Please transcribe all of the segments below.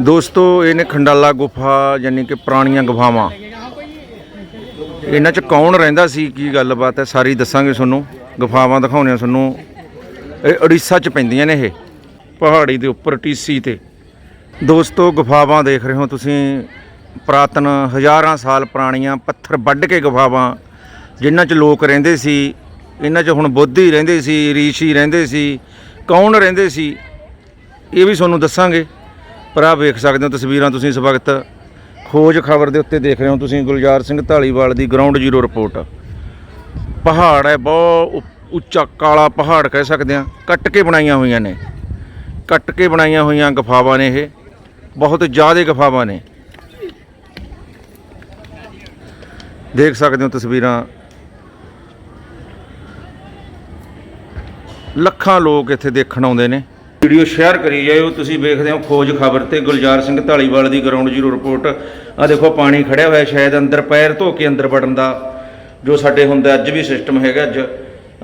ਦੋਸਤੋ ਇਹ ਨੇ ਖੰਡਾਲਾ ਗੁਫਾ ਯਾਨੀ ਕਿ ਪੁਰਾਣੀਆਂ ਗੁਫਾਵਾਂ। ਇਹਨਾਂ 'ਚ ਕੌਣ ਰਹਿੰਦਾ ਸੀ, ਕੀ ਗੱਲਬਾਤ ਹੈ, ਸਾਰੀ ਦੱਸਾਂਗੇ ਤੁਹਾਨੂੰ। ਗੁਫਾਵਾਂ ਦਿਖਾਉਣੀਆਂ ਤੁਹਾਨੂੰ। ਇਹ ਉੜੀਸਾ 'ਚ ਪੈਂਦੀਆਂ ਨੇ ਇਹ, ਪਹਾੜੀ ਦੇ ਉੱਪਰ ਟੀਸੀ ਤੇ। ਦੋਸਤੋ, ਗੁਫਾਵਾਂ ਦੇਖ ਰਹੇ ਹੋ ਤੁਸੀਂ। ਪ੍ਰਾਤਨ ਹਜ਼ਾਰਾਂ ਸਾਲ ਪੁਰਾਣੀਆਂ ਪੱਥਰ ਵੱਢ ਕੇ ਗੁਫਾਵਾਂ, ਜਿਨ੍ਹਾਂ 'ਚ ਲੋਕ ਰਹਿੰਦੇ ਸੀ। ਇਹਨਾਂ 'ਚ ਹੁਣ ਬੁੱਧੀ ਰਹਿੰਦੇ ਸੀ, ਰੀਸ਼ੀ ਰਹਿੰਦੇ ਸੀ। ਕੌਣ ਰਹਿੰਦੇ ਸੀ? ਇਹ ਵੀ ਤੁਹਾਨੂੰ ਦੱਸਾਂਗੇ। ਪਰ ਆ ਵੇਖ ਸਕਦੇ ਹੋ ਤਸਵੀਰਾਂ ਤੁਸੀਂ ਇਸ ਵਕਤ। ਖੋਜ ਖਬਰ ਦੇ ਉੱਤੇ ਦੇਖ ਰਹੇ ਹੋ ਤੁਸੀਂ ਗੁਲਜ਼ਾਰ ਸਿੰਘ ਢਾਲੀਵਾਲ ਦੀ ਗਰਾਊਂਡ ਜ਼ੀਰੋ ਰਿਪੋਰਟ ਪਹਾੜ ਹੈ, ਬਹੁਤ ਉੱਚਾ ਕਾਲਾ ਪਹਾੜ ਕਹਿ ਸਕਦੇ ਆ ਕੱਟ ਕੇ ਬਣਾਈਆਂ ਹੋਈਆਂ ਨੇ। ਕੱਟ ਕੇ ਬਣਾਈਆਂ ਹੋਈਆਂ ਗਫਾਵਾਂ ਨੇ ਇਹ। ਬਹੁਤ ਜ਼ਿਆਦਾ ਗਫਾਵਾਂ ਨੇ। ਦੇਖ ਸਕਦੇ ਹੋ ਤਸਵੀਰਾਂ। ਲੱਖਾਂ ਲੋਕ ਇੱਥੇ ਦੇਖਣ ਆਉਂਦੇ ਨੇ। ਵੀਡੀਓ ਸ਼ੇਅਰ ਕਰੀ ਜਾਇਓ, ਤੁਸੀਂ ਵੇਖਦੇ ਹੋ ਖੋਜ ਖਬਰ ਤੇ ਗੁਲਜ਼ਾਰ ਸਿੰਘ ਢਾਲੀਵਾਲ ਦੀ ਗਰਾਊਂਡ ਜ਼ੀਰੋ ਰਿਪੋਰਟ ਆ ਦੇਖੋ, ਪਾਣੀ ਖੜਿਆ ਹੋਇਆ ਸ਼ਾਇਦ ਅੰਦਰ, ਪੈਰ ਧੋ ਕੇ ਅੰਦਰ ਵੜਨ ਦਾ ਜੋ ਸਾਡੇ ਹੁੰਦਾ ਅੱਜ ਵੀ ਸਿਸਟਮ ਹੈਗਾ, ਅੱਜ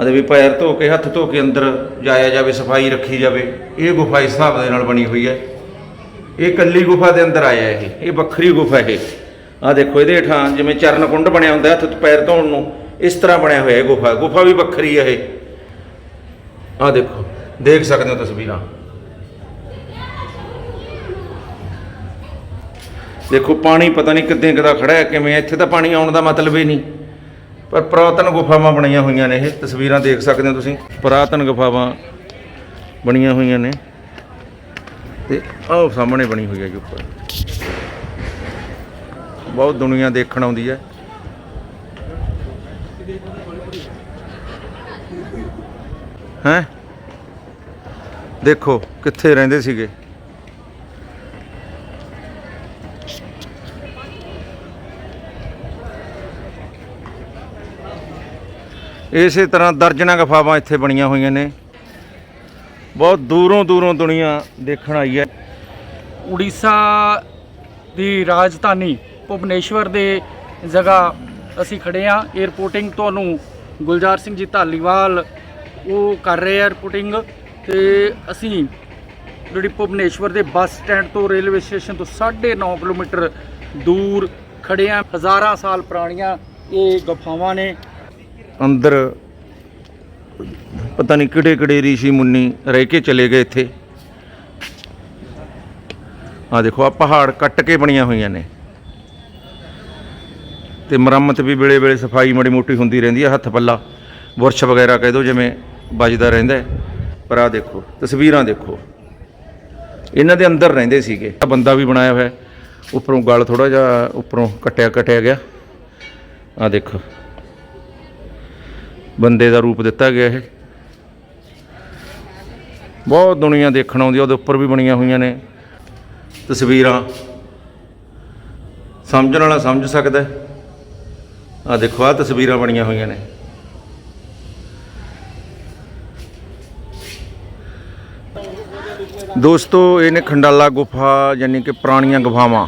ਅਤੇ ਵੀ ਪੈਰ ਧੋ ਕੇ, ਹੱਥ ਧੋ ਕੇ ਅੰਦਰ ਜਾਇਆ ਜਾਵੇ, ਸਫ਼ਾਈ ਰੱਖੀ ਜਾਵੇ, ਇਹ ਗੁਫਾ ਇਸ ਹਿਸਾਬ ਦੇ ਨਾਲ ਬਣੀ ਹੋਈ ਹੈ। ਇਹ ਕੱਲੀ ਗੁਫਾ ਦੇ ਅੰਦਰ ਆਇਆ ਇਹ ਇਹ ਵੱਖਰੀ ਗੁਫਾ ਇਹ। ਆ ਦੇਖੋ, ਇਹਦੇ ਹੇਠਾਂ ਜਿਵੇਂ ਚਰਨ ਕੁੰਡ ਬਣਿਆ ਹੁੰਦਾ, ਹੱਥ ਪੈਰ ਧੋਣ ਨੂੰ, ਇਸ ਤਰ੍ਹਾਂ ਬਣਿਆ ਹੋਇਆ ਇਹ ਗੁਫਾ ਗੁਫਾ ਵੀ ਵੱਖਰੀ ਹੈ ਇਹ। ਆ ਦੇਖੋ, ਦੇਖ ਸਕਦੇ ਹੋ ਤਸਵੀਰਾਂ। ਦੇਖੋ, ਪਾਣੀ ਪਤਾ ਨਹੀਂ ਕਿੱਦਾਂ ਕਿਦਾ ਖੜਾ ਹੈ, ਕਿਵੇਂ ਇੱਥੇ ਤਾਂ ਪਾਣੀ ਆਉਣ ਦਾ ਮਤਲਬ ਹੀ ਨਹੀਂ। ਪਰ ਪੁਰਾਤਨ ਗੁਫਾਵਾਂ ਬਣੀਆਂ ਹੋਈਆਂ ਨੇ ਇਹ। ਤਸਵੀਰਾਂ ਦੇਖ ਸਕਦੇ ਹੋ ਤੁਸੀਂ। ਪੁਰਾਤਨ ਗੁਫਾਵਾਂ ਬਣੀਆਂ ਹੋਈਆਂ ਨੇ। ਤੇ ਆਹ ਸਾਹਮਣੇ ਬਣੀ ਹੋਈ ਹੈ ਜੀ ਉੱਪਰ। ਬਹੁਤ ਦੁਨੀਆ ਦੇਖਣ ਆਉਂਦੀ ਹੈ। ਹੈਂ? ਦੇਖੋ, ਕਿੱਥੇ ਰਹਿੰਦੇ ਸੀਗੇ? ਇਸੇ ਤਰ੍ਹਾਂ ਦਰਜਨਾਂ ਗਫਾਵਾਂ ਇੱਥੇ ਬਣੀਆਂ ਹੋਈਆਂ ਨੇ। ਬਹੁਤ ਦੂਰੋਂ ਦੂਰੋਂ ਦੁਨੀਆ ਦੇਖਣ ਆਈ ਹੈ। ਉੜੀਸਾ ਦੀ ਰਾਜਧਾਨੀ ਭੁਵਨੇਸ਼ਵਰ ਦੇ ਜਗ੍ਹਾ ਅਸੀਂ ਖੜੇ ਆ 에어ਪੋਰਟਿੰਗ ਤੁਹਾਨੂੰ ਗੁਲਜ਼ਾਰ ਸਿੰਘ ਜੀ ਧਾਲੀਵਾਲ ਉਹ ਕਰ ਰਹੇ ਆ ਰਿਪੋਰਟਿੰਗ ਤੇ ਅਸੀਂ ਜਿਹੜੀ ਭੁਵਨੇਸ਼ਵਰ ਦੇ ਬੱਸ ਸਟੈਂਡ ਤੋਂ ਰੇਲਵੇ ਸਟੇਸ਼ਨ ਤੋਂ 9.5 ਕਿਲੋਮੀਟਰ ਦੂਰ ਖੜੇ ਆ ਹਜ਼ਾਰਾਂ ਸਾਲ ਪੁਰਾਣੀਆਂ ਇਹ ਗੁਫਾਵਾਂ ਨੇ। ਅੰਦਰ ਪਤਾ ਨਹੀਂ ਕਿਹੜੇ ਕਿਹੜੇ ਰੀਸ਼ੀ ਮੁੰਨੀ ਰਹਿ ਕੇ ਚਲੇ ਗਏ ਇੱਥੇ। ਆ ਦੇਖੋ ਆ ਪਹਾੜ ਕੱਟ ਕੇ ਬਣੀਆਂ ਹੋਈਆਂ ਨੇ। ਤੇ ਮੁਰੰਮਤ ਵੀ ਵੇਲੇ ਵੇਲੇ ਸਫ਼ਾਈ ਮਾੜੀ ਮੋਟੀ ਹੁੰਦੀ ਰਹਿੰਦੀ ਹੈ ਹੱਥ ਪੱਲਾ, ਬੁਰਸ਼ ਵਗੈਰਾ ਕਹਿ ਦੋ ਜਿਵੇਂ ਵੱਜਦਾ ਰਹਿੰਦਾ ਪਰ ਆ ਦੇਖੋ, ਤਸਵੀਰਾਂ ਦੇਖੋ। ਇਹਨਾਂ ਦੇ ਅੰਦਰ ਰਹਿੰਦੇ ਸੀਗੇ। ਆ ਬੰਦਾ ਵੀ ਬਣਾਇਆ ਹੋਇਆ ਉੱਪਰੋਂ ਗਲ ਥੋੜਾ ਜਿਹਾ ਉੱਪਰੋਂ ਕਟਿਆ ਕਟਿਆ ਗਿਆ। ਆ ਦੇਖੋ। ਬੰਦੇ ਦਾ ਰੂਪ ਦਿੱਤਾ ਗਿਆ ਇਹ। ਬਹੁਤ ਦੁਨੀਆ ਦੇਖਣ ਆਉਂਦੀ ਆ, ਉਹਦੇ ਉੱਪਰ ਵੀ ਬਣੀਆਂ ਹੋਈਆਂ ਨੇ। ਤਸਵੀਰਾਂ। ਸਮਝਣ ਵਾਲਾ ਸਮਝ ਸਕਦਾ ਆ ਦੇਖੋ ਆ ਤਸਵੀਰਾਂ ਬਣੀਆਂ ਹੋਈਆਂ ਨੇ। ਦੋਸਤੋ ਇਹ ਨੇ ਖੰਡਾਲਾ ਗੁਫਾ ਯਾਨੀ ਕਿ ਪੁਰਾਣੀਆਂ ਗੁਫਾਵਾਂ।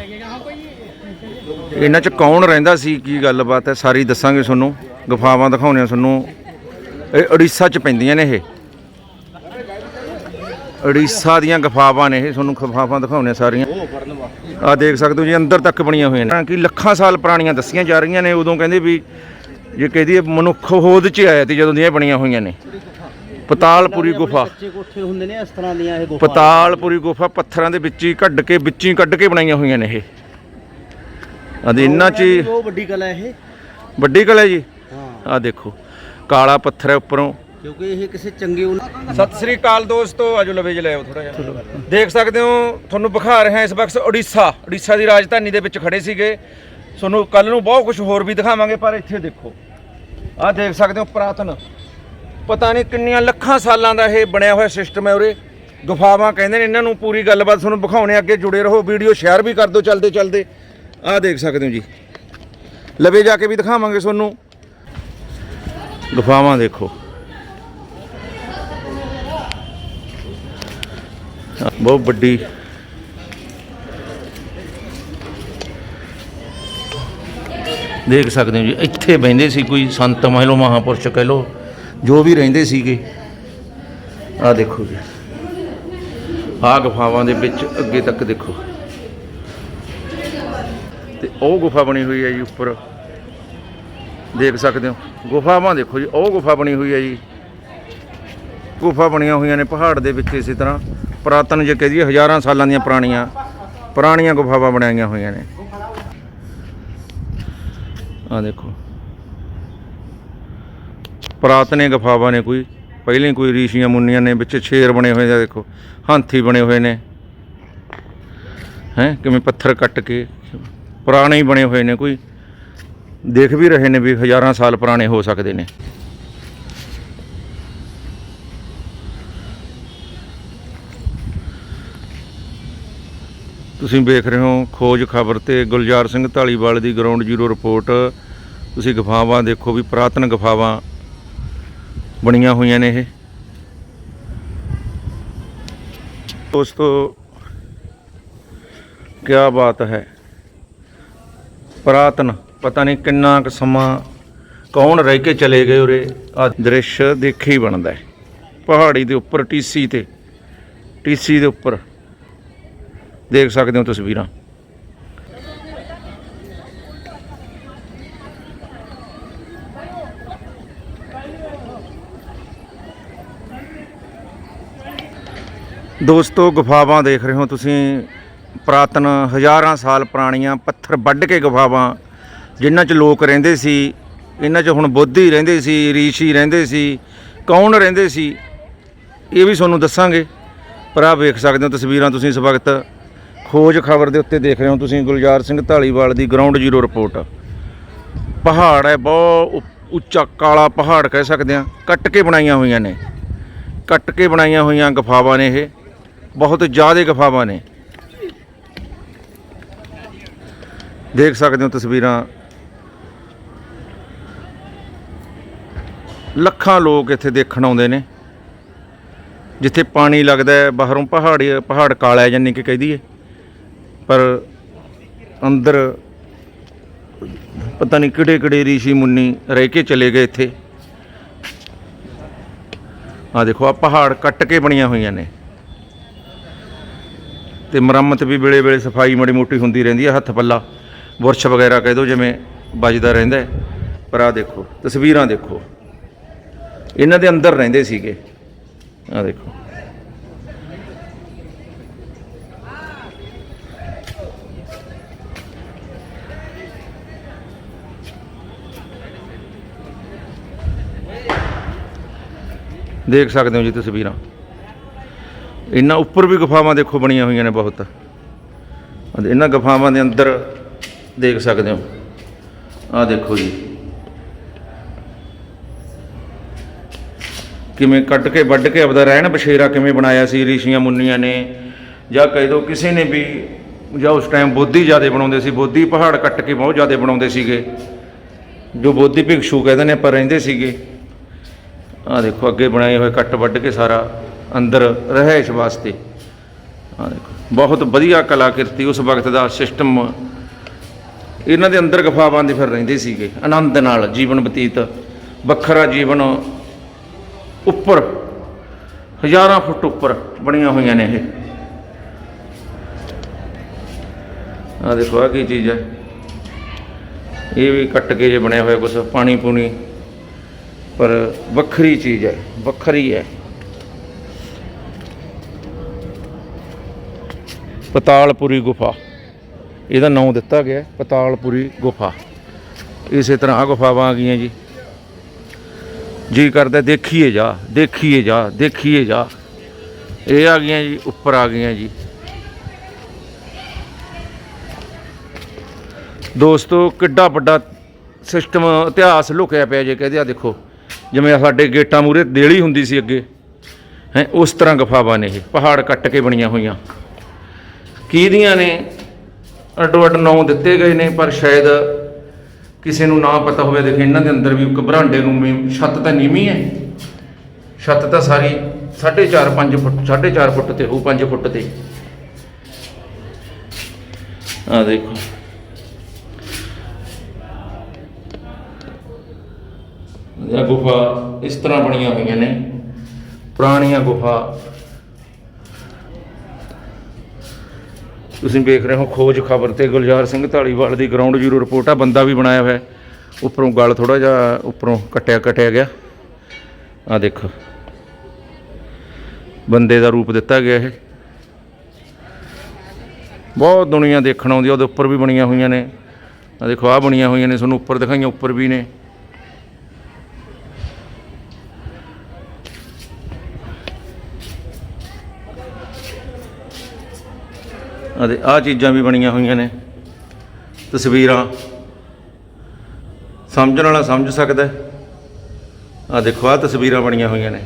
ਇਹਨਾਂ 'ਚ ਕੌਣ ਰਹਿੰਦਾ ਸੀ? ਕੀ ਗੱਲਬਾਤ ਹੈ? ਸਾਰੀ ਦੱਸਾਂਗੇ ਤੁਹਾਨੂੰ। ਗੁਫਾਵਾਂ ਦਿਖਾਉਣੀਆਂ ਤੁਹਾਨੂੰ। ਇਹ ਉੜੀਸਾ 'ਚ ਪੈਂਦੀਆਂ ਨੇ ਇਹ। ਉੜੀਸਾ ਦੀਆਂ ਗੁਫਾਵਾਂ ਨੇ ਇਹ ਤੁਹਾਨੂੰ ਗੁਫਾਵਾਂ ਦਿਖਾਉਣੀਆਂ ਸਾਰੀਆਂ। ਆ ਦੇਖ ਸਕਦੇ ਹੋ ਜੀ ਅੰਦਰ ਤੱਕ ਬਣੀਆਂ ਹੋਈਆਂ ਨੇ। ਕਿ ਲੱਖਾਂ ਸਾਲ ਪੁਰਾਣੀਆਂ ਦੱਸੀਆਂ ਜਾ ਰਹੀਆਂ ਨੇ ਉਦੋਂ ਕਹਿੰਦੇ ਵੀ ਜੇ ਕਹਦੀ ਮਨੁੱਖ ਹੋਦ 'ਚ ਆਇਆ ਤੇ ਜਦੋਂ ਦੀਆਂ ਬਣੀਆਂ ਹੋਈਆਂ ਨੇ। ਪਤਾਲਪੁਰੀ ਗੁਫਾ। ਕੱਚੇ ਕੋਠੇ ਹੁੰਦੇ ਨੇ ਇਸ ਤਰ੍ਹਾਂ ਦੀਆਂ ਇਹ ਗੁਫਾ ਪਤਾਲਪੁਰੀ ਗੁਫਾ ਪੱਥਰਾਂ ਦੇ ਵਿੱਚ ਹੀ ਕੱਢ ਕੇ ਵਿੱਚ ਹੀ ਕੱਢ ਕੇ ਬਣਾਈਆਂ ਹੋਈਆਂ ਨੇ ਇਹ। ਆਦੇ ਇਹਨਾਂ 'ਚ ਵੱਡੀ ਕਲਾ ਇਹ। ਵੱਡੀ ਕਲਾ ਜੀ। ਹਾਂ। ਆ ਦੇਖੋ। ਕਾਲਾ ਪੱਥਰ ਹੈ ਉੱਪਰੋਂ। ਕਿਉਂਕਿ ਇਹ ਕਿਸੇ ਚੰਗੇ ਸਤਿ ਸ੍ਰੀ ਅਕਾਲ ਦੋਸਤੋ ਆਜੋ ਲਵੇ ਜੀ ਲਿਆਓ ਥੋੜਾ ਜਿਹਾ। ਦੇਖ ਸਕਦੇ ਹੋ ਤੁਹਾਨੂੰ ਵਿਖਾ ਰਹੇ ਹਾਂ ਇਸ ਵਕਤ ਉੜੀਸਾ। ਉੜੀਸਾ ਦੀ ਰਾਜਧਾਨੀ ਦੇ ਵਿੱਚ ਖੜੇ ਸੀਗੇ। ਤੁਹਾਨੂੰ ਕੱਲ ਨੂੰ ਬਹੁਤ ਕੁਝ ਹੋਰ ਵੀ ਦਿਖਾਵਾਂਗੇ ਪਰ ਇੱਥੇ ਦੇਖੋ। ਆਹ ਦੇਖ ਸਕਦੇ ਹੋ ਪੁਰਾਤਨ। ਪਤਾ ਨਹੀਂ ਕਿੰਨੀਆਂ ਲੱਖਾਂ ਸਾਲਾਂ ਦਾ ਇਹ ਬਣਿਆ ਹੋਇਆ ਸਿਸਟਮ ਹੈ ਉਰੇ। ਗੁਫਾਵਾਂ ਕਹਿੰਦੇ ਨੇ ਇਹਨਾਂ ਨੂੰ ਪੂਰੀ ਗੱਲਬਾਤ ਤੁਹਾਨੂੰ ਵਿਖਾਉਣੇ ਅੱਗੇ ਜੁੜੇ ਰਹੋ ਵੀਡੀਓ ਸ਼ੇਅਰ ਵੀ ਕਰ ਦਿਓ ਚਲਦੇ ਚਲਦੇ ਆਹ ਦੇਖ ਸਕਦੇ ਹੋ ਜੀ। ਲਵੇ ਜਾ ਕੇ ਵੀ ਦਿਖਾਵਾਂਗੇ ਤੁਹਾਨੂੰ। ਗੁਫਾਵਾਂ ਦੇਖੋ। ਬਹੁਤ ਵੱਡੀ। ਦੇਖ ਸਕਦੇ ਹੋ ਜੀ, ਇੱਥੇ ਬਹਿੰਦੇ ਸੀ ਕੋਈ ਸੰਤ ਕਹਿ ਲਓ ਮਹਾਪੁਰਸ਼ ਕਹਿ ਲਓ, ਜੋ ਵੀ ਰਹਿੰਦੇ ਸੀਗੇ। ਆ ਦੇਖੋ ਜੀ। ਆ ਗੁਫਾਵਾਂ ਦੇ ਵਿੱਚ ਅੱਗੇ ਤੱਕ ਦੇਖੋ। ਤੇ ਉਹ ਗੁਫਾ ਬਣੀ ਹੋਈ ਹੈ ਜੀ ਉੱਪਰ। ਦੇਖ ਸਕਦੇ ਹੋ। ਗੁਫਾਵਾਂ ਦੇਖੋ ਜੀ, ਉਹ ਗੁਫਾ ਬਣੀ ਹੋਈ ਹੈ ਜੀ। ਗੁਫਾ ਬਣੀਆਂ ਹੋਈਆਂ ਨੇ ਪਹਾੜ ਦੇ ਵਿੱਚ ਇਸੇ ਤਰ੍ਹਾਂ। ਪੁਰਾਤਨ ਜੇ ਕਹਦੀਏ ਹਜ਼ਾਰਾਂ ਸਾਲਾਂ ਦੀਆਂ ਪੁਰਾਣੀਆਂ ਪੁਰਾਣੀਆਂ ਗੁਫਾਵਾਂ ਬਣਾਈਆਂ ਹੋਈਆਂ ਨੇ। ਆ ਦੇਖੋ। ਪੁਰਾਤਨੇ ਗੁਫਾਵਾਂ ਨੇ ਕੋਈ, ਪਹਿਲੇ ਕੋਈ ਰੀਸ਼ੀਆਂ ਮੁੰਨੀਆਂ ਨੇ, ਵਿੱਚ ਸ਼ੇਰ ਬਣੇ ਹੋਏ ਨੇ ਦੇਖੋ। ਹਾਥੀ ਬਣੇ ਹੋਏ ਨੇ। ਹੈ, ਕਿਵੇਂ ਪੱਥਰ ਕੱਟ ਕੇ, ਪੁਰਾਣੇ ਹੀ ਬਣੇ ਹੋਏ ਨੇ ਕੋਈ। ਦੇਖ ਵੀ ਰਹੇ ਨੇ ਵੀ ਹਜ਼ਾਰਾਂ ਸਾਲ ਪੁਰਾਣੇ ਹੋ ਸਕਦੇ ਨੇ। ਤੁਸੀਂ ਵੇਖ ਰਹੇ ਹੋ ਖੋਜ ਖਬਰ ਤੇ ਗੁਲਜ਼ਾਰ ਸਿੰਘ ਢਾਲੀਵਾਲ ਦੀ ਗਰਾਊਂਡ ਜ਼ੀਰੋ ਰਿਪੋਰਟ ਤੁਸੀਂ ਗੁਫਾਵਾਂ ਦੇਖੋ ਵੀ ਪੁਰਾਤਨ ਗੁਫਾਵਾਂ ਬਣੀਆਂ ਹੋਈਆਂ ਨੇ ਇਹ। ਦੋਸਤੋ ਕੀ ਬਾਤ ਹੈ? ਪੁਰਾਤਨ ਪਤਾ ਨਹੀਂ ਕਿੰਨਾ ਕੁ ਸਮਾਂ ਕੌਣ ਰਹਿ ਕੇ ਚਲੇ ਗਏ ਉਰੇ। ਆ ਦ੍ਰਿਸ਼ ਦੇਖੇ ਹੀ ਬਣਦਾ ਹੈ। ਪਹਾੜੀ ਦੇ ਉੱਪਰ ਟੀਸੀ ਤੇ। ਟੀਸੀ ਦੇ ਉੱਪਰ। ਦੇਖ ਸਕਦੇ ਹੋ ਤਸਵੀਰਾਂ। ਦੋਸਤੋ, ਗੁਫਾਵਾਂ ਦੇਖ ਰਹੇ ਹੋ ਤੁਸੀਂ। ਪ੍ਰਾਤਨ ਹਜ਼ਾਰਾਂ ਸਾਲ ਪੁਰਾਣੀਆਂ ਪੱਥਰ ਵੱਢ ਕੇ ਗੁਫਾਵਾਂ ਜਿਨ੍ਹਾਂ 'ਚ ਲੋਕ ਰਹਿੰਦੇ ਸੀ, ਇਹਨਾਂ 'ਚ ਹੁਣ ਬੁੱਧੀ ਰਹਿੰਦੇ ਸੀ, ਰੀਸ਼ੀ ਰਹਿੰਦੇ ਸੀ, ਕੌਣ ਰਹਿੰਦੇ ਸੀ, ਇਹ ਵੀ ਤੁਹਾਨੂੰ ਦੱਸਾਂਗੇ। ਪਰ ਆਹ ਵੇਖ ਸਕਦੇ ਹੋ ਤਸਵੀਰਾਂ ਤੁਸੀਂ ਇਸ ਵਕਤ। ਖੋਜ ਖਬਰ ਦੇ ਉੱਤੇ ਦੇਖ ਰਹੇ ਹੋ ਤੁਸੀਂ, ਗੁਲਜ਼ਾਰ ਸਿੰਘ ਢਾਲੀਵਾਲ ਦੀ ਗਰਾਊਂਡ ਜ਼ੀਰੋ ਰਿਪੋਰਟ ਪਹਾੜ ਹੈ, ਬਹੁਤ ਉੱਚਾ ਕਾਲਾ ਪਹਾੜ ਕਹਿ ਸਕਦੇ ਆ ਕੱਟ ਕੇ ਬਣਾਈਆਂ ਹੋਈਆਂ ਨੇ। ਕੱਟ ਕੇ ਬਣਾਈਆਂ ਹੋਈਆਂ ਗਫਾਵਾਂ ਨੇ ਇਹ। ਬਹੁਤ ਜ਼ਿਆਦਾ ਗਫਾਵਾਂ ਨੇ। ਦੇਖ ਸਕਦੇ ਹੋ ਤਸਵੀਰਾਂ। ਲੱਖਾਂ ਲੋਕ ਇੱਥੇ ਦੇਖਣ ਆਉਂਦੇ ਨੇ। ਜਿੱਥੇ ਪਾਣੀ ਲੱਗਦਾ ਹੈ, ਬਾਹਰੋਂ ਪਹਾੜੀ, ਪਹਾੜ ਕਾਲਾ ਹੈ ਜਾਨੀ ਕਿ ਕਹਿ ਦਈਏ। ਪਰ ਅੰਦਰ ਪਤਾ ਨਹੀਂ ਕਿਹੜੇ ਕਿਹੜੇ ਰੀਸ਼ੀ ਮੁੰਨੀ ਰਹਿ ਕੇ ਚਲੇ ਗਏ ਇੱਥੇ। ਆ ਦੇਖੋ ਆ ਪਹਾੜ ਕੱਟ ਕੇ ਬਣੀਆਂ ਹੋਈਆਂ ਨੇ। ਤੇ ਮੁਰੰਮਤ ਵੀ ਵੇਲੇ ਵੇਲੇ ਸਫ਼ਾਈ ਮਾੜੀ ਮੋਟੀ ਹੁੰਦੀ ਰਹਿੰਦੀ ਹੈ, ਹੱਥ ਪੱਲਾ, ਬੁਰਸ਼ ਵਗੈਰਾ ਕਹਿ ਦੋ ਜਿਵੇਂ ਵੱਜਦਾ ਰਹਿੰਦਾ ਪਰ ਆ ਦੇਖੋ, ਤਸਵੀਰਾਂ ਦੇਖੋ। ਇਹਨਾਂ ਦੇ ਅੰਦਰ ਰਹਿੰਦੇ ਸੀਗੇ। ਆ ਦੇਖੋ। ਦੇਖ ਸਕਦੇ ਹੋ ਜੀ ਤਸਵੀਰਾਂ। ਇਹਨਾਂ ਉੱਪਰ ਵੀ ਗੁਫਾਵਾਂ ਦੇਖੋ ਬਣੀਆਂ ਹੋਈਆਂ ਨੇ ਬਹੁਤ। ਇਹਨਾਂ ਗੁਫਾਵਾਂ ਦੇ ਅੰਦਰ ਦੇਖ ਸਕਦੇ ਹੋ। ਆਹ ਦੇਖੋ ਜੀ। ਕਿਵੇਂ ਕੱਟ ਕੇ ਵੱਢ ਕੇ ਆਪਦਾ ਰਹਿਣ ਬਸ਼ੇਰਾ ਕਿਵੇਂ ਬਣਾਇਆ ਸੀ, ਰਿਸ਼ੀਆਂ ਮੁੰਨੀਆਂ ਨੇ, ਜਾਂ ਕਹਿ ਦੋ ਕਿਸੇ ਨੇ ਵੀ, ਜਾਂ ਉਸ ਟਾਈਮ ਬੋਧੀ ਜਿਆਦੇ ਬਣਾਉਂਦੇ ਸੀ, ਬੋਧੀ ਪਹਾੜ ਕੱਟ ਕੇ ਬਹੁਤ ਜਿਆਦੇ ਬਣਾਉਂਦੇ ਸੀਗੇ, ਜੋ ਬੋਧੀ ਭਿਕਸ਼ੂ ਕਹਿੰਦੇ ਨੇ ਆਪਾਂ ਰਹਿੰਦੇ ਸੀਗੇ। ਆ ਦੇਖੋ, ਅੱਗੇ ਬਣਾਏ ਹੋਏ ਕੱਟ ਵੱਢ ਕੇ ਸਾਰਾ ਅੰਦਰ ਰਹਿائش ਵਾਸਤੇ। ਆ ਦੇਖੋ, ਬਹੁਤ ਵਧੀਆ ਕਲਾਕ੍ਰਿਤੀ ਉਸ ਵਕਤ ਦਾ ਸਿਸਟਮ ਇਹਨਾਂ ਦੇ ਅੰਦਰ ਗਫਾ ਬੰਦ ਫਿਰ ਰਹਿੰਦੇ ਸੀਗੇ, ਆਨੰਦ ਨਾਲ ਜੀਵਨ ਬਤੀਤ, ਵੱਖਰਾ ਜੀਵਨ ਉੱਪਰ, ਹਜ਼ਾਰਾਂ ਫੁੱਟ ਉੱਪਰ ਬਣੀਆਂ ਹੋਈਆਂ ਨੇ ਇਹ। ਆ ਦੇਖੋ ਆ ਕੀ ਚੀਜ਼ ਹੈ। ਇਹ ਵੀ ਕੱਟ ਕੇ ਜੇ ਬਣਿਆ ਹੋਇਆ ਕੁਛ, ਪਾਣੀ ਪੂਣੀ, ਪਰ ਵੱਖਰੀ ਚੀਜ਼ ਹੈ, ਵੱਖਰੀ ਹੈ। ਪਤਾਲਪੁਰੀ ਗੁਫਾ। ਇਹਦਾ ਨਾਮ ਦਿੱਤਾ ਗਿਆ ਪਤਾਲਪੁਰੀ ਗੁਫਾ। ਇਸੇ ਤਰ੍ਹਾਂ ਆ ਗੁਫਾਵਾਂ ਆ ਗਈਆਂ ਜੀ। ਜੀ ਕਰਦਾ, ਦੇਖੀਏ ਜਾ ਦੇਖੀਏ ਜਾ ਦੇਖੀਏ ਜਾ। ਇਹ ਆ ਗਈਆਂ ਜੀ, ਉੱਪਰ ਆ ਗਈਆਂ ਜੀ। ਦੋਸਤੋ, ਕਿੱਡਾ ਵੱਡਾ ਸਿਸਟਮ ਇਤਿਹਾਸ ਲੁਕਿਆ ਪਿਆ ਜੇ ਕਹਦੇ ਆ, ਦੇਖੋ, ਜਿਵੇਂ ਸਾਡੇ ਗੇਟਾਂ ਮੂਰੇ ਦੇਲੀ ਹੁੰਦੀ ਸੀ ਅੱਗੇ। ਹੈ, ਉਸ ਤਰ੍ਹਾਂ ਗਫਾਵਾਂ ਨੇ ਇਹ, ਪਹਾੜ ਕੱਟ ਕੇ ਬਣੀਆਂ ਹੋਈਆਂ। ਕਿਹਦੀਆਂ ਨੇ? ਅੱਡੋ ਅੱਡ ਨੌ ਦਿੱਤੇ ਗਏ ਨੇ, ਪਰ ਸ਼ਾਇਦ ਕਿਸੇ ਨੂੰ ਨਾ ਪਤਾ ਹੋਵੇ, ਦੇਖੇ ਇਹਨਾਂ ਦੇ ਅੰਦਰ ਵੀ ਇੱਕ ਨੂੰ ਛੱਤ ਤਾਂ ਨੀਵੀਂ ਹੈ। ਛੱਤ ਤਾਂ ਸਾਰੀ 4.5 5 ਫੁੱਟ 4.5 ਫੁੱਟ ਤੇ ਉਹ 5 ਫੁੱਟ ਤੇ। ਆ ਦੇਖੋ। ਇਹ ਗੁਫਾ ਇਸ ਤਰ੍ਹਾਂ ਬਣੀਆਂ ਹੋਈਆਂ ਨੇ। ਪੁਰਾਣੀਆਂ ਗੁਫਾ ਤੁਸੀਂ ਵੇਖ ਰਹੇ ਹੋ ਖੋਜ ਖਬਰ ਤੇ ਗੁਲਜ਼ਾਰ ਸਿੰਘ ਢਾਲੀਵਾਲ ਦੀ ਗਰਾਊਂਡ ਜ਼ੀਰੋ ਰਿਪੋਰਟ ਆ, ਬੰਦਾ ਵੀ ਬਣਾਇਆ ਹੋਇਆ ਉੱਪਰੋਂ ਗਲ ਥੋੜਾ ਜਿਹਾ ਉੱਪਰੋਂ ਕਟਿਆ ਕਟਿਆ ਗਿਆ। ਆ ਦੇਖੋ। ਬੰਦੇ ਦਾ ਰੂਪ ਦਿੱਤਾ ਗਿਆ ਇਹ। ਬਹੁਤ ਦੁਨੀਆ ਦੇਖਣ ਆਉਂਦੀ ਆ, ਉਹਦੇ ਉੱਪਰ ਵੀ ਬਣੀਆਂ ਹੋਈਆਂ ਨੇ। ਆ ਦੇਖੋ ਆ ਬਣੀਆਂ ਹੋਈਆਂ ਨੇ, ਤੁਹਾਨੂੰ ਉੱਪਰ ਦਿਖਾਈਆਂ, ਉੱਪਰ ਵੀ ਨੇ। ਅਤੇ ਆਹ ਚੀਜ਼ਾਂ ਵੀ ਬਣੀਆਂ ਹੋਈਆਂ ਨੇ। ਤਸਵੀਰਾਂ। ਸਮਝਣ ਵਾਲਾ ਸਮਝ ਸਕਦਾ ਆ ਦੇਖੋ ਆ ਤਸਵੀਰਾਂ ਬਣੀਆਂ ਹੋਈਆਂ ਨੇ।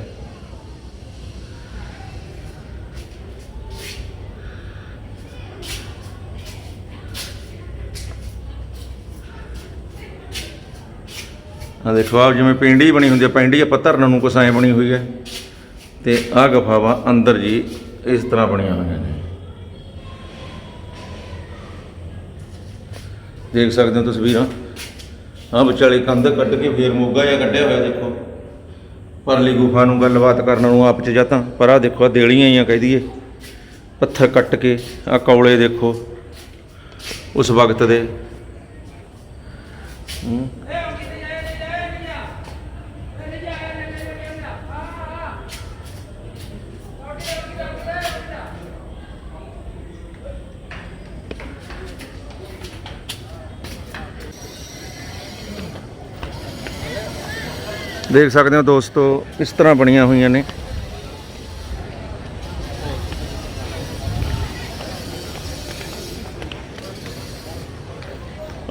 ਆ ਦੇਖੋ ਆ ਜਿਵੇਂ ਪਿੰਡੀ ਬਣੀ ਹੁੰਦੀ ਹੈ, ਪਿੰਡੀ ਆਪਾਂ ਧਰਨ ਨੂੰ ਕੁਛ ਬਣੀ ਹੋਈ ਹੈ। ਤੇ ਆ ਗਫਾਵਾਂ ਅੰਦਰ ਜੀ ਇਸ ਤਰ੍ਹਾਂ ਬਣੀਆਂ ਹੋਈਆਂ ਨੇ। ਦੇਖ ਸਕਦੇ ਹੋ ਤਸਵੀਰਾਂ। ਹਾਂ ਵਿਚਾਲੇ ਕੰਧ ਕੱਢ ਕੇ ਫੇਰ ਮੋਗਾ ਜਿਹਾ ਕੱਢਿਆ ਹੋਇਆ ਦੇਖੋ। ਪਰਲੀ ਗੁਫਾ ਨੂੰ ਗੱਲਬਾਤ ਕਰਨ ਨੂੰ ਆਪ ਚ ਜਾਂ ਤਾਂ, ਪਰ ਆ ਦੇਖੋ ਦੇਲੀਆਂ ਹੀ ਆ ਕਹਿ ਦਈਏ। ਪੱਥਰ ਕੱਟ ਕੇ ਆ ਕੌਲੇ ਦੇਖੋ, ਉਸ ਵਕਤ ਦੇ। ਹੂੰ। ਦੇਖ ਸਕਦੇ ਹੋ ਦੋਸਤੋ, ਇਸ ਤਰ੍ਹਾਂ ਬਣੀਆਂ ਹੋਈਆਂ ਨੇ।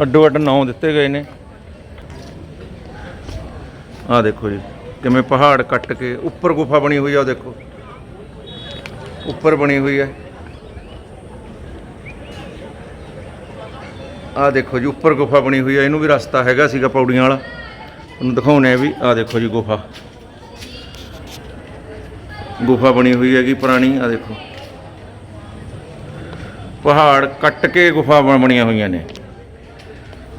ਅੱਡੋ ਅੱਡ ਨੌ ਦਿੱਤੇ ਗਏ ਨੇ। ਆਹ ਦੇਖੋ ਜੀ, ਕਿਵੇਂ ਪਹਾੜ ਕੱਟ ਕੇ ਉੱਪਰ ਗੁਫਾ ਬਣੀ ਹੋਈ ਆ ਉਹ ਦੇਖੋ। ਉੱਪਰ ਬਣੀ ਹੋਈ ਹੈ ਆਹ ਦੇਖੋ ਜੀ, ਉੱਪਰ ਗੁਫਾ ਬਣੀ ਹੋਈ ਹੈ ਇਹਨੂੰ ਵੀ ਰਸਤਾ ਹੈਗਾ ਸੀਗਾ ਪੌੜੀਆਂ ਵਾਲਾ। ਤੁਹਾਨੂੰ ਦਿਖਾਉਣੇ ਆ ਵੀ ਆਹ ਦੇਖੋ ਜੀ ਗੁਫਾ। ਗੁਫਾ ਬਣੀ ਹੋਈ ਹੈਗੀ ਪੁਰਾਣੀ, ਆਹ ਦੇਖੋ। ਪਹਾੜ ਕੱਟ ਕੇ ਗੁਫਾ ਬਣੀਆਂ ਹੋਈਆਂ ਨੇ।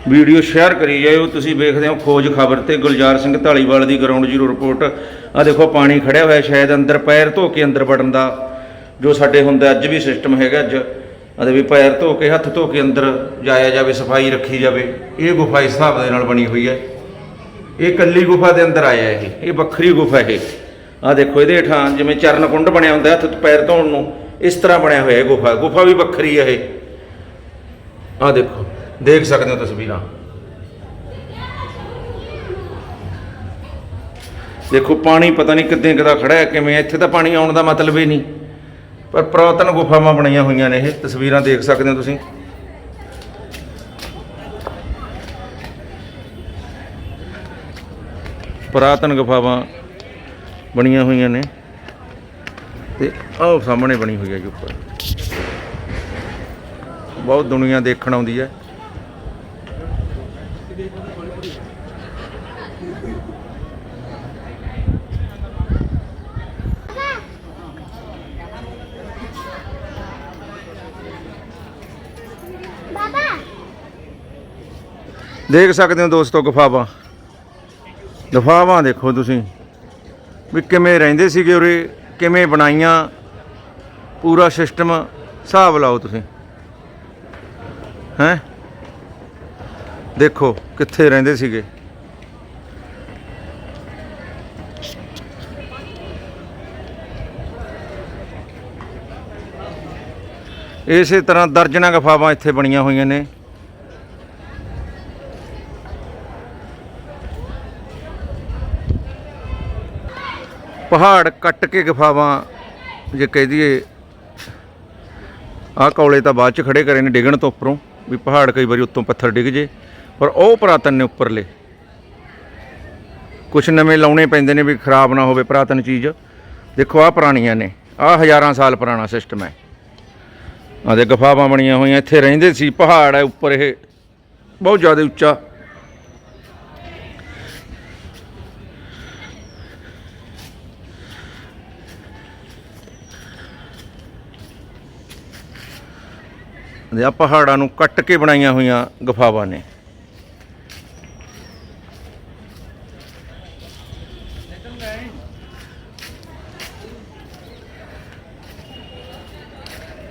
ਵੀਡੀਓ ਸ਼ੇਅਰ ਕਰੀ ਜਾਇਓ, ਤੁਸੀਂ ਵੇਖਦੇ ਹੋ ਖੋਜ ਖਬਰ ਤੇ ਗੁਲਜ਼ਾਰ ਸਿੰਘ ਢਾਲੀਵਾਲ ਦੀ ਗਰਾਊਂਡ ਜ਼ੀਰੋ ਰਿਪੋਰਟ ਆ ਦੇਖੋ ਪਾਣੀ ਖੜਿਆ ਹੋਇਆ, ਸ਼ਾਇਦ ਅੰਦਰ ਪੈਰ ਧੋ ਕੇ ਅੰਦਰ ਵੜਨ ਦਾ, ਜੋ ਸਾਡੇ ਹੁੰਦਾ ਅੱਜ ਵੀ ਸਿਸਟਮ ਹੈਗਾ, ਅੱਜ। ਅਤੇ ਵੀ ਪੈਰ ਧੋ ਕੇ, ਹੱਥ ਧੋ ਕੇ ਅੰਦਰ ਜਾਇਆ ਜਾਵੇ, ਸਫ਼ਾਈ ਰੱਖੀ ਜਾਵੇ, ਇਹ ਗੁਫਾ ਇਸ ਹਿਸਾਬ ਦੇ ਨਾਲ ਬਣੀ ਹੋਈ ਹੈ। ਇਹ ਕੱਲੀ ਗੁਫਾ ਦੇ ਅੰਦਰ ਆਇਆ ਇਹ। ਇਹ ਵੱਖਰੀ ਗੁਫਾ ਇਹ। ਆ ਦੇਖੋ, ਇਹਦੇ ਹੇਠਾਂ ਜਿਵੇਂ ਚਰਨ ਕੁੰਡ ਬਣਿਆ ਹੁੰਦਾ, ਹੱਥ ਪੈਰ ਧੋਣ ਨੂੰ, ਇਸ ਤਰ੍ਹਾਂ ਬਣਿਆ ਹੋਇਆ ਇਹ ਗੁਫਾ। ਗੁਫਾ ਵੀ ਵੱਖਰੀ ਹੈ ਇਹ। ਆ ਦੇਖੋ, ਦੇਖ ਸਕਦੇ ਹੋ ਤਸਵੀਰਾਂ। ਦੇਖੋ, ਪਾਣੀ ਪਤਾ ਨਹੀਂ ਕਿੱਦਾਂ ਕਿਦਾ ਖੜਾ ਹੈ, ਕਿਵੇਂ ਇੱਥੇ ਤਾਂ ਪਾਣੀ ਆਉਣ ਦਾ ਮਤਲਬ ਹੀ ਨਹੀਂ। ਪਰ ਪੁਰਾਤਨ ਗੁਫਾਵਾਂ ਬਣੀਆਂ ਹੋਈਆਂ ਨੇ ਇਹ। ਤਸਵੀਰਾਂ ਦੇਖ ਸਕਦੇ ਹੋ ਤੁਸੀਂ। ਪੁਰਾਤਨ ਗੁਫਾਵਾਂ ਬਣੀਆਂ ਹੋਈਆਂ ਨੇ ਤੇ ਆਹ ਸਾਹਮਣੇ ਬਣੀ ਹੋਈ ਹੈ ਜੀ ਉੱਪਰ। ਬਹੁਤ ਦੁਨੀਆ ਦੇਖਣ ਆਉਂਦੀ ਹੈ। ਦੇਖ ਸਕਦੇ ਹੋ ਦੋਸਤੋ ਗੁਫਾਵਾਂ। ਗੁਫਾਵਾਂ ਦੇਖੋ ਤੁਸੀਂ। ਵੀ ਕਿਵੇਂ ਰਹਿੰਦੇ ਸੀਗੇ ਉਰੇ, ਕਿਵੇਂ ਬਣਾਈਆਂ, ਪੂਰਾ ਸਿਸਟਮ ਹਿਸਾਬ ਲਾਓ ਤੁਸੀਂ। ਹੈਂ? ਦੇਖੋ ਕਿੱਥੇ ਰਹਿੰਦੇ ਸੀਗੇ। ਇਸੇ ਤਰ੍ਹਾਂ ਦਰਜਨਾਂ ਗਫਾਵਾਂ ਇੱਥੇ ਬਣੀਆਂ ਹੋਈਆਂ ਨੇ। ਪਹਾੜ ਕੱਟ ਕੇ ਗਫਾਵਾਂ, ਜੇ ਕਹਿ ਦਈਏ, ਆਹ ਕੌਲੇ ਤਾਂ ਬਾਅਦ ਚ ਖੜੇ ਕਰੇ ਨੇ ਡਿੱਗਣ ਤੋਂ ਉੱਪਰੋਂ, ਵੀ ਪਹਾੜ ਕਈ ਵਾਰੀ ਉੱਤੋਂ ਪੱਥਰ ਡਿੱਗ ਜੇ, ਪਰ ਉਹ ਪੁਰਾਤਨ ਨੇ ਉੱਪਰਲੇ। ਕੁਝ ਨਵੇਂ ਲਾਉਣੇ ਪੈਂਦੇ ਨੇ ਵੀ ਖਰਾਬ ਨਾ ਹੋਵੇ ਪੁਰਾਤਨ ਚੀਜ਼। ਦੇਖੋ ਆਹ ਪੁਰਾਣੀਆਂ ਨੇ, ਆਹ ਹਜ਼ਾਰਾਂ ਸਾਲ ਪੁਰਾਣਾ ਸਿਸਟਮ ਹੈ। ਆਹ ਗਫਾਵਾਂ ਬਣੀਆਂ ਹੋਈਆਂ, ਇੱਥੇ ਰਹਿੰਦੇ ਸੀ ਪਹਾੜ ਹੈ ਉੱਪਰ ਇਹ, ਬਹੁਤ ਜ਼ਿਆਦਾ ਉੱਚਾ। ਜਾਂ ਪਹਾੜਾਂ ਨੂੰ ਕੱਟ ਕੇ ਬਣਾਈਆਂ ਹੋਈਆਂ ਗਫਾਵਾਂ ਨੇ।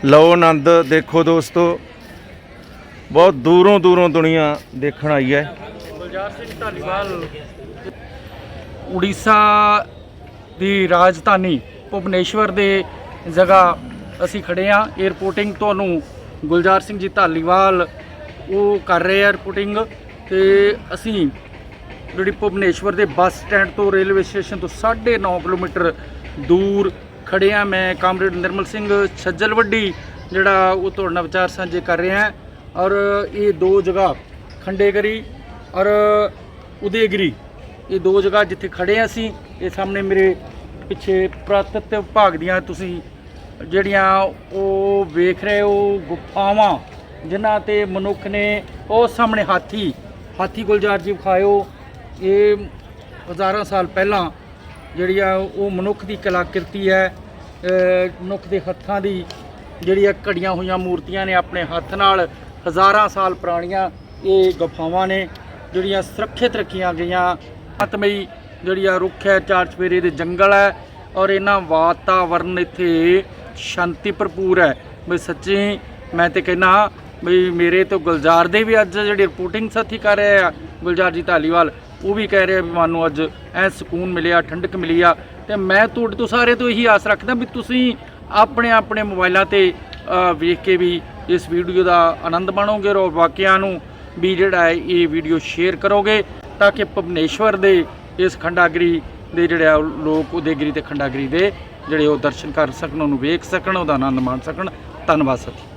ਲਓ ਆਨੰਦ, ਦੇਖੋ ਦੋਸਤੋ, ਬਹੁਤ ਦੂਰੋਂ ਦੂਰੋਂ ਦੁਨੀਆ ਦੇਖਣ ਆਈ ਹੈ। ਗੁਲਜ਼ਾਰ ਸਿੰਘ ਧਾਲੀਵਾਲ, ਉੜੀਸਾ ਦੀ ਰਾਜਧਾਨੀ ਭੁਵਨੇਸ਼ਵਰ ਦੇ ਜਗ੍ਹਾ ਅਸੀਂ ਖੜੇ ਆ 에어ਪੋਰਟਿੰਗ ਤੁਹਾਨੂੰ ਗੁਲਜ਼ਾਰ ਸਿੰਘ ਜੀ ਧਾਲੀਵਾਲ, ਉਹ ਕਰ ਰਹੇ ਆ ਰਿਪੋਰਟਿੰਗ ਤੇ ਅਸੀਂ ਜਿਹੜੀ ਭੁਵਨੇਸ਼ਵਰ ਦੇ ਬੱਸ ਸਟੈਂਡ ਤੋਂ ਰੇਲਵੇ ਸਟੇਸ਼ਨ ਤੋਂ 9.5 ਕਿਲੋਮੀਟਰ ਦੂਰ ਖੜੇ ਆ ਮੈਂ ਕਾਮਰੇਡ ਨਿਰਮਲ ਸਿੰਘ ਛੱਜਲ ਵੱਡੀ ਜਿਹੜਾ ਉਹ ਤੁਹਾਡੇ ਨਾਲ ਵਿਚਾਰ ਸਾਂਝੇ ਕਰ ਰਿਹਾ ਔਰ ਇਹ ਦੋ ਜਗ੍ਹਾ ਖੰਡੇਗਰੀ ਔਰ ਉਦੇਗਰੀ, ਇਹ ਦੋ ਜਗ੍ਹਾ ਜਿੱਥੇ ਖੜੇ ਆ ਅਸੀਂ, ਇਹ ਸਾਹਮਣੇ ਮੇਰੇ ਪਿੱਛੇ ਪੁਰਾਤਤਵ ਵਿਭਾਗ ਦੀਆਂ ਤੁਸੀਂ ਜਿਹੜੀਆਂ ਉਹ ਵੇਖ ਰਹੇ ਹੋ ਗੁਫਾਵਾਂ, ਜਿਨ੍ਹਾਂ ਤੇ ਮਨੁੱਖ ਨੇ ਉਹ ਸਾਹਮਣੇ ਹਾਥੀ ਹਾਥੀ ਗੁਲਜ਼ਾਰ ਜੀ ਵਿਖਾਇਓ ਇਹ ਹਜ਼ਾਰਾਂ ਸਾਲ ਪਹਿਲਾਂ ਜਿਹੜੀ ਆ ਉਹ ਮਨੁੱਖ ਦੀ ਕਲਾਕ੍ਰਿਤੀ ਹੈ ਮਨੁੱਖ ਦੇ ਹੱਥਾਂ ਦੀ ਜਿਹੜੀ ਆ ਘੜੀਆਂ ਹੋਈਆਂ ਮੂਰਤੀਆਂ ਨੇ ਆਪਣੇ ਹੱਥ ਨਾਲ, ਹਜ਼ਾਰਾਂ ਸਾਲ ਪੁਰਾਣੀਆਂ ਇਹ ਗੁਫਾਵਾਂ ਨੇ, ਜਿਹੜੀਆਂ ਸੁਰੱਖਿਅਤ ਰੱਖੀਆਂ ਗਈਆਂ। ਆਤਮਈ ਜਿਹੜੀ ਆ ਰੁੱਖ ਹੈ, ਚਾਰ ਚਫੇਰੇ ਦੇ ਜੰਗਲ ਹੈ ਔਰ ਇਹਨਾਂ ਵਾਤਾਵਰਨ ਇੱਥੇ ਸ਼ਾਂਤੀ ਭਰਪੂਰ ਹੈ। ਬਈ ਸੱਚੀ ਮੈਂ ਤੇ ਕਹਿਣਾ ਵੀ ਮੇਰੇ ਤੋਂ ਗੁਲਜ਼ਾਰ ਦੇ ਵੀ ਅੱਜ ਜਿਹੜੀ ਰਿਪੋਰਟਿੰਗ ਸਾਥੀ ਕਰ ਰਹੇ ਆ, ਗੁਲਜ਼ਾਰ ਜੀ ਧਾਲੀਵਾਲ, ਉਹ ਵੀ ਕਹਿ ਰਹੇ ਆ ਵੀ ਮੈਨੂੰ ਅੱਜ ਐ ਸਕੂਨ ਮਿਲਿਆ, ਠੰਡਕ ਮਿਲੀ ਆ। ਤੇ ਮੈਂ ਤੁਹਾਡੇ ਤੋਂ ਸਾਰੇ ਤੋਂ ਇਹੀ ਆਸ ਰੱਖਦਾ ਵੀ ਤੁਸੀਂ ਆਪਣੇ ਆਪਣੇ ਮੋਬਾਈਲਾਂ ਤੇ ਵੇਖ ਕੇ ਵੀ ਇਸ ਵੀਡੀਓ ਦਾ ਆਨੰਦ ਮਾਣੋਗੇ ਔਰ ਵਾਕਿਆਂ ਨੂੰ ਵੀ ਜਿਹੜਾ ਹੈ ਇਹ ਵੀਡੀਓ ਸ਼ੇਅਰ ਕਰੋਗੇ ਤਾਂ ਕਿ ਭਵਨੇਸ਼ਵਰ ਦੇ ਇਸ ਖੰਡਾਗਰੀ ਦੇ ਜਿਹੜੇ ਆ ਲੋਕ ਉਦੇਗਰੀ ਤੇ ਖੰਡਾਗਰੀ ਦੇ ਜਿਹੜੇ ਉਹ ਦਰਸ਼ਨ ਕਰ ਸਕਣ ਉਹਨੂੰ ਵੇਖ ਸਕਣ ਉਹਦਾ ਆਨੰਦ ਮਾਣ ਸਕਣ। ਧੰਨਵਾਦ ਸਾਥੀ